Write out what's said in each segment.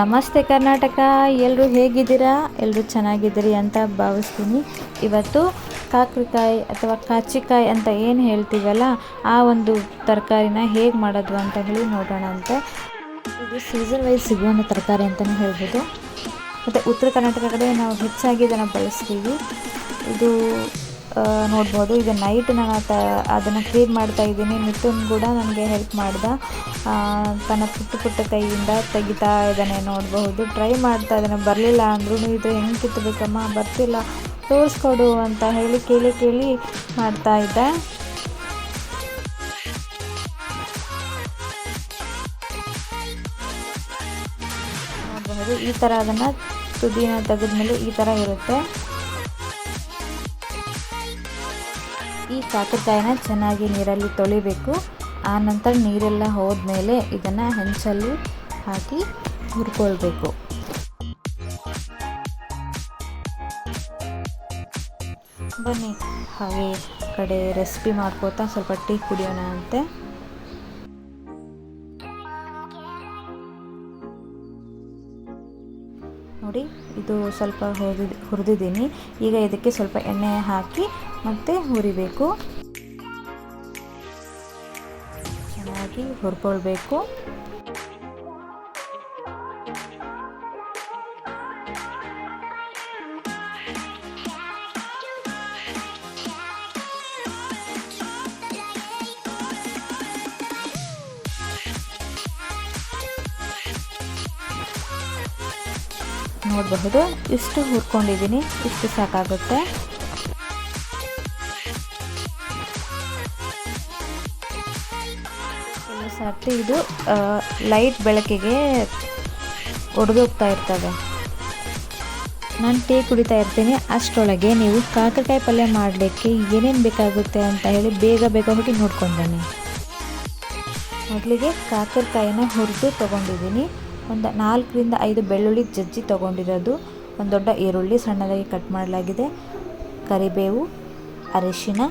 ನಮಸ್ತೆ ಕರ್ನಾಟಕ ಎಲ್ಲರೂ ಹೇಗಿದ್ದೀರಾ? ಎಲ್ಲರೂ ಚೆನ್ನಾಗಿದ್ದೀರಿ ಅಂತ ಭಾವಿಸ್ತೀನಿ. ಇವತ್ತು ಕಾಕ್ರಿಕಾಯಿ ಅಥವಾ ಕಾಚಿಕಾಯಿ ಅಂತ ಏನು ಹೇಳ್ತೀವಲ್ಲ, ಆ ಒಂದು ತರಕಾರಿನ ಹೇಗೆ ಮಾಡೋದು ಅಂತ ಹೇಳಿ ನೋಡೋಣ ಅಂತ. ಇದು ಸೀಸನ್ ವೈಸ್ ಸಿಗುವಂಥ ತರಕಾರಿ ಅಂತಲೇ ಹೇಳ್ಬೋದು. ಮತ್ತು ಉತ್ತರ ಕರ್ನಾಟಕ ಕಡೆ ನಾವು ಹೆಚ್ಚಾಗಿ ಇದನ್ನು ಬಳಸ್ತೀವಿ. ಇದು ನೋಡ್ಬೋದು. ಈಗ ನೈಟ್ ನಾನು ತ, ಅದನ್ನು ಕ್ಲೀನ್ ಮಾಡ್ತಾ ಇದ್ದೀನಿ. ಮಿಥುನ್ ಕೂಡ ನನಗೆ ಹೆಲ್ಪ್ ಮಾಡ್ದ. ತನ್ನ ಪುಟ್ಟ ಪುಟ್ಟ ಕೈಯಿಂದ ತೆಗಿತಾ ಇದ್ದಾನೆ ನೋಡಬಹುದು. ಟ್ರೈ ಮಾಡ್ತಾ ಇದ್ದಾನೆ. ಬರಲಿಲ್ಲ ಅಂದ್ರೂ ಇದು ಹೆಂಗೆ ಕಿತ್ತಬೇಕಮ್ಮ? ಬರ್ತಿಲ್ಲ. ತೋರಿಸ್ಕೊಡು ಅಂತ ಹೇಳಿ ಕೇಳಿ ಕೇಳಿ ಮಾಡ್ತಾ ಇದ್ದೆ. ಈ ಥರ ಅದನ್ನು ತುದಿನ ತೆಗೆದ್ಮೇಲೆ ಈ ಥರ ಇರುತ್ತೆ. ಈ ಕಾಕರಕಾಯಿನ ಚೆನ್ನಾಗಿ ನೀರಲ್ಲಿ ತೊಳಿಬೇಕು. ಆ ನಂತರ ನೀರೆಲ್ಲ ಹೋದ್ಮೇಲೆ ಇದನ್ನು ಹೆಂಚಲ್ಲಿ ಹಾಕಿ ಹುರ್ಕೊಳ್ಬೇಕು. ಬನ್ನಿ, ಹಾಗೆ ಕಡೆ ರೆಸಿಪಿ ಮಾಡ್ಕೋತಾ ಸ್ವಲ್ಪ ಟೀ ಕುಡಿಯೋಣ ಅಂತೆ. ಇದು ಸ್ವಲ್ಪ ಹುರಿದ ಹುರಿದಿದ್ದೀನಿ. ಈಗ ಇದಕ್ಕೆ ಸ್ವಲ್ಪ ಎಣ್ಣೆ ಹಾಕಿ ಮತ್ತೆ ಹುರಿಬೇಕು. ಚೆನ್ನಾಗಿ ಹುರ್ಕೊಳ್ಬೇಕು. ನೋಡಬಹುದು. ಇಷ್ಟು ಹುರ್ಕೊಂಡಿದ್ದೀನಿ ಇಷ್ಟು ಸಾಕಾಗುತ್ತೆ. ಕೆಲವು ಸರ್ತಿ ಇದು ಲೈಟ್ ಬೆಳಕಿಗೆ ಒಡೆದೋಗ್ತಾ ಇರ್ತವೆ. ನಾನು ಟೀ ಕುಡಿತಾ ಇರ್ತೀನಿ. ಅಷ್ಟರೊಳಗೆ ನೀವು ಕಾಕರಕಾಯಿ ಪಲ್ಯ ಮಾಡಲಿಕ್ಕೆ ಏನೇನು ಬೇಕಾಗುತ್ತೆ ಅಂತ ಹೇಳಿ ಬೇಗ ಬೇಗ ಹೋಗಿ ನೋಡ್ಕೊಂಡು ಬನ್ನಿ. ಮೊದಲಿಗೆ ಕಾಕರಕಾಯಿನ ಹುರಿದು ತೊಗೊಂಡಿದ್ದೀನಿ. ಒಂದು ನಾಲ್ಕರಿಂದ ಐದು ಬೆಳ್ಳುಳ್ಳಿ ಜಜ್ಜಿ ತೊಗೊಂಡಿರೋದು. ಒಂದು ದೊಡ್ಡ ಈರುಳ್ಳಿ ಸಣ್ಣದಾಗಿ ಕಟ್ ಮಾಡಲಾಗಿದೆ. ಕರಿಬೇವು ಅರಿಶಿನ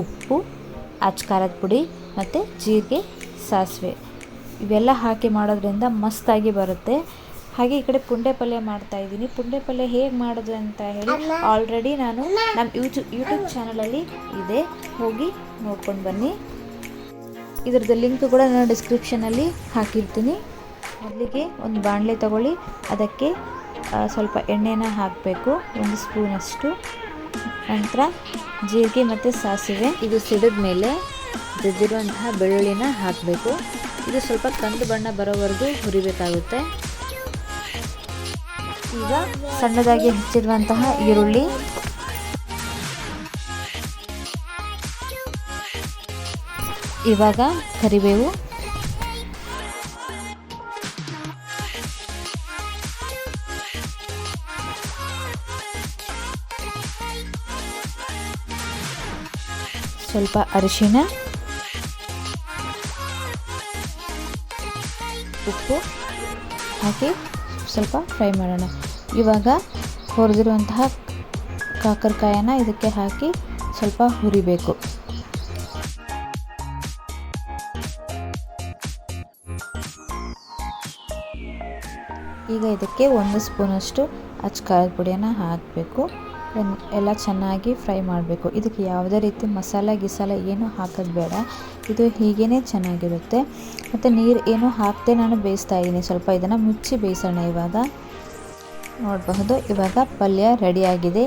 ಉಪ್ಪು ಅಚ್ಕಾರದ ಪುಡಿ ಮತ್ತು ಜೀರಿಗೆ ಸಾಸಿವೆ. ಇವೆಲ್ಲ ಹಾಕಿ ಮಾಡೋದ್ರಿಂದ ಮಸ್ತಾಗಿ ಬರುತ್ತೆ. ಹಾಗೆ ಈ ಕಡೆ ಪುಂಡೆ ಪಲ್ಯ ಮಾಡ್ತಾ ಇದ್ದೀನಿ. ಪುಂಡೆ ಪಲ್ಯ ಹೇಗೆ ಮಾಡೋದು ಅಂತ ಹೇಳಿ ಆಲ್ರೆಡಿ ನಾನು ನಮ್ಮ ಯೂಟ್ಯೂ ಯೂಟ್ಯೂಬ್ ಚಾನಲಲ್ಲಿ ಇದೆ. ಹೋಗಿ ನೋಡ್ಕೊಂಡು ಬನ್ನಿ. ಇದ್ರದ್ದು ಲಿಂಕ್ ಕೂಡ ನಾನು ಡಿಸ್ಕ್ರಿಪ್ಷನಲ್ಲಿ ಹಾಕಿರ್ತೀನಿ. ಮೊದಲಿಗೆ ಒಂದು ಬಾಣಲೆ ತಗೊಳ್ಳಿ. ಅದಕ್ಕೆ ಸ್ವಲ್ಪ ಎಣ್ಣೆನ ಹಾಕಬೇಕು. ಒಂದು ಸ್ಪೂನಷ್ಟು. ನಂತರ ಜೀರಿಗೆ ಮತ್ತು ಸಾಸಿವೆ. ಇದು ಸಿಡಿದ ಮೇಲೆ ಜಜ್ಜಿರುವಂತಹ ಬೆಳ್ಳುಳ್ಳಿನ ಹಾಕಬೇಕು. ಇದು ಸ್ವಲ್ಪ ಕಂದು ಬಣ್ಣ ಬರೋವರೆಗೂ ಹುರಿಬೇಕಾಗುತ್ತೆ. ಈಗ ಸಣ್ಣದಾಗಿ ಹೆಚ್ಚಿರುವಂತಹ ಈರುಳ್ಳಿ. ಇವಾಗ ಕರಿಬೇವು. ಸ್ವಲ್ಪ ಅರಿಶಿನ, ಉಪ್ಪು ಹಾಕಿ ಸ್ವಲ್ಪ ಫ್ರೈ ಮಾಡೋಣ. ಇವಾಗ ಹುರಿದಿರುವಂತಹ ಕಾಕರಕಾಯನ್ನ ಇದಕ್ಕೆ ಹಾಕಿ ಸ್ವಲ್ಪ ಹುರಿಬೇಕು. ಈಗ ಇದಕ್ಕೆ ಒಂದು ಸ್ಪೂನಷ್ಟು ಅಚ್ಕಾರದ ಪುಡಿಯನ್ನು ಹಾಕಬೇಕು. ಎಲ್ಲ ಚೆನ್ನಾಗಿ ಫ್ರೈ ಮಾಡಬೇಕು. ಇದಕ್ಕೆ ಯಾವುದೇ ರೀತಿ ಮಸಾಲ ಗಿಸಾಲ ಏನು ಹಾಕೋದು ಬೇಡ. ಇದು ಹೀಗೇ ಚೆನ್ನಾಗಿರುತ್ತೆ. ಮತ್ತು ನೀರು ಏನು ಹಾಕದೆ ನಾನು ಬೇಯಿಸ್ತಾ ಇದ್ದೀನಿ. ಸ್ವಲ್ಪ ಇದನ್ನು ಮುಚ್ಚಿ ಬೇಯಿಸೋಣ ಇವಾಗ. ನೋಡಬಹುದು. ಇವಾಗ ಪಲ್ಯ ರೆಡಿಯಾಗಿದೆ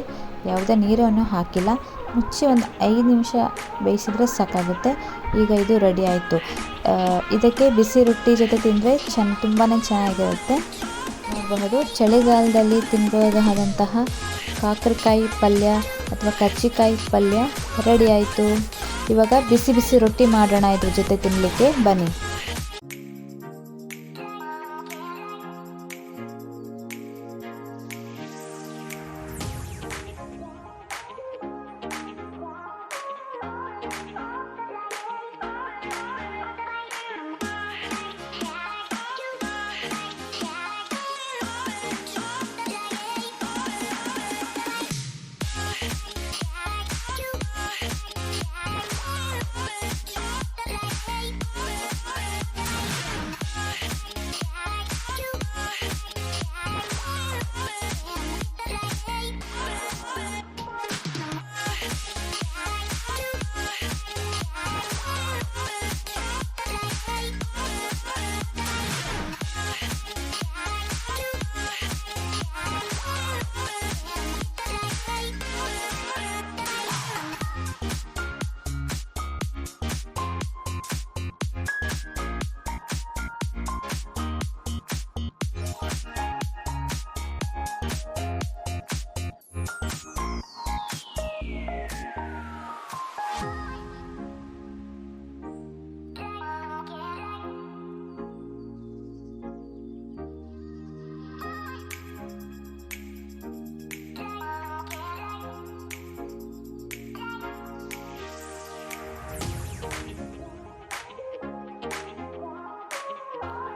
ಯಾವುದೇ ನೀರನ್ನು ಹಾಕಿಲ್ಲ. ಮುಚ್ಚಿ ಒಂದು ಐದು ನಿಮಿಷ ಬೇಯಿಸಿದ್ರೆ ಸಾಕಾಗುತ್ತೆ. ಈಗ ಇದು ರೆಡಿ ಆಯಿತು. ಇದಕ್ಕೆ ಬಿಸಿ ರೊಟ್ಟಿ ಜೊತೆ ತಿಂದರೆ ಚೆನ್ನ ತುಂಬಾ ಚೆನ್ನಾಗಿರುತ್ತೆ. ನೋಡಬಹುದು ಚಳಿಗಾಲದಲ್ಲಿ ತಿನ್ಬೋದಾದಂತಹ ಕಾಕರಕಾಯಿ ಪಲ್ಯ ಅಥವಾ ಕರ್ಜಿಕಾಯಿ ಪಲ್ಯ ರೆಡಿ ಆಯಿತು. ಇವಾಗ ಬಿಸಿ ಬಿಸಿ ರೊಟ್ಟಿ ಮಾಡೋಣ ಇದ್ರ ಜೊತೆ ತಿನ್ನಲಿಕ್ಕೆ ಬನ್ನಿ.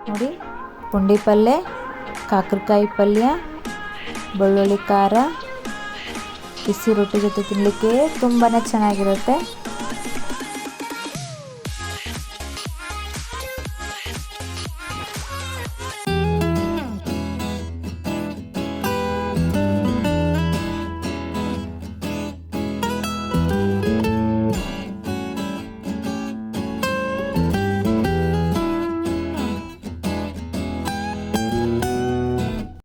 ನೋಡಿ ಪುಂಡಿ ಪಲ್ಯ ಕಾಕರಕಾಯಿ ಪಲ್ಯ ಬೆಳ್ಳುಳ್ಳಿ ಖಾರ ಬಿಸಿ ರೊಟ್ಟಿ ಜೊತೆ ತಿನ್ನಲಿಕ್ಕೆ ತುಂಬಾ ಚೆನ್ನಾಗಿರುತ್ತೆ.